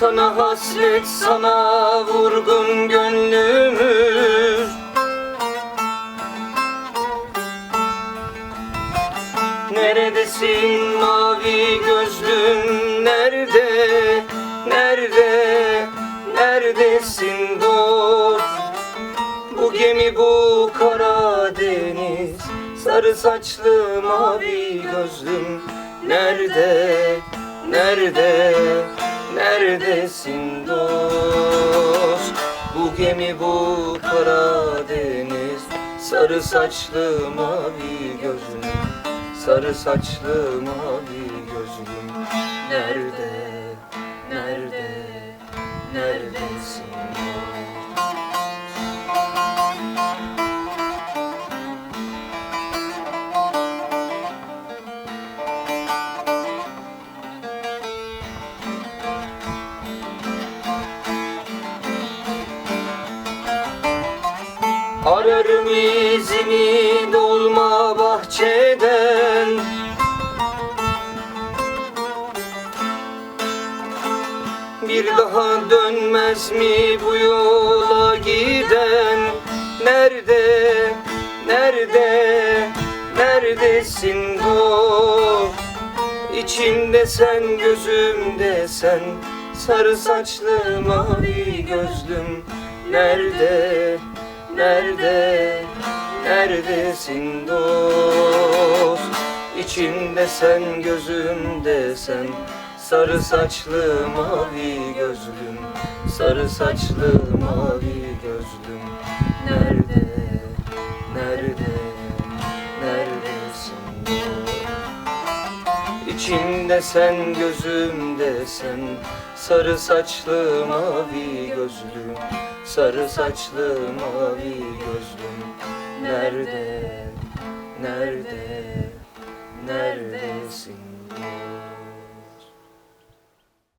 Sana hasret sana vurgun gönlümüz Neredesin mavi gözlüm? Nerede? Nerede? Neredesin dost? Bu gemi bu kara deniz. Sarı saçlı mavi gözlüm. Nerede? Nerede neredesin dost? Bu gemi bu kara deniz sarı saçlı mavi gözlüm. Sarı saçlı mavi gözlüm. Nerede, Ararım izini dolma bahçeden. Bir daha dönmez mi bu yola giden? Nerede, nerede, neredesin bu? İçimde sen, gözümde sen. Sarı saçlı mavi gözlüm. Nerede, nerede, neredesin dost? İçimde sen, gözümde sen. Sarı saçlı mavi gözlüm. Sarı saçlı mavi gözlüm. Nerede, İçimde sen gözümde sen. Sarı saçlı mavi gözlüm Sarı saçlı mavi gözlüm. Nerede, nerede,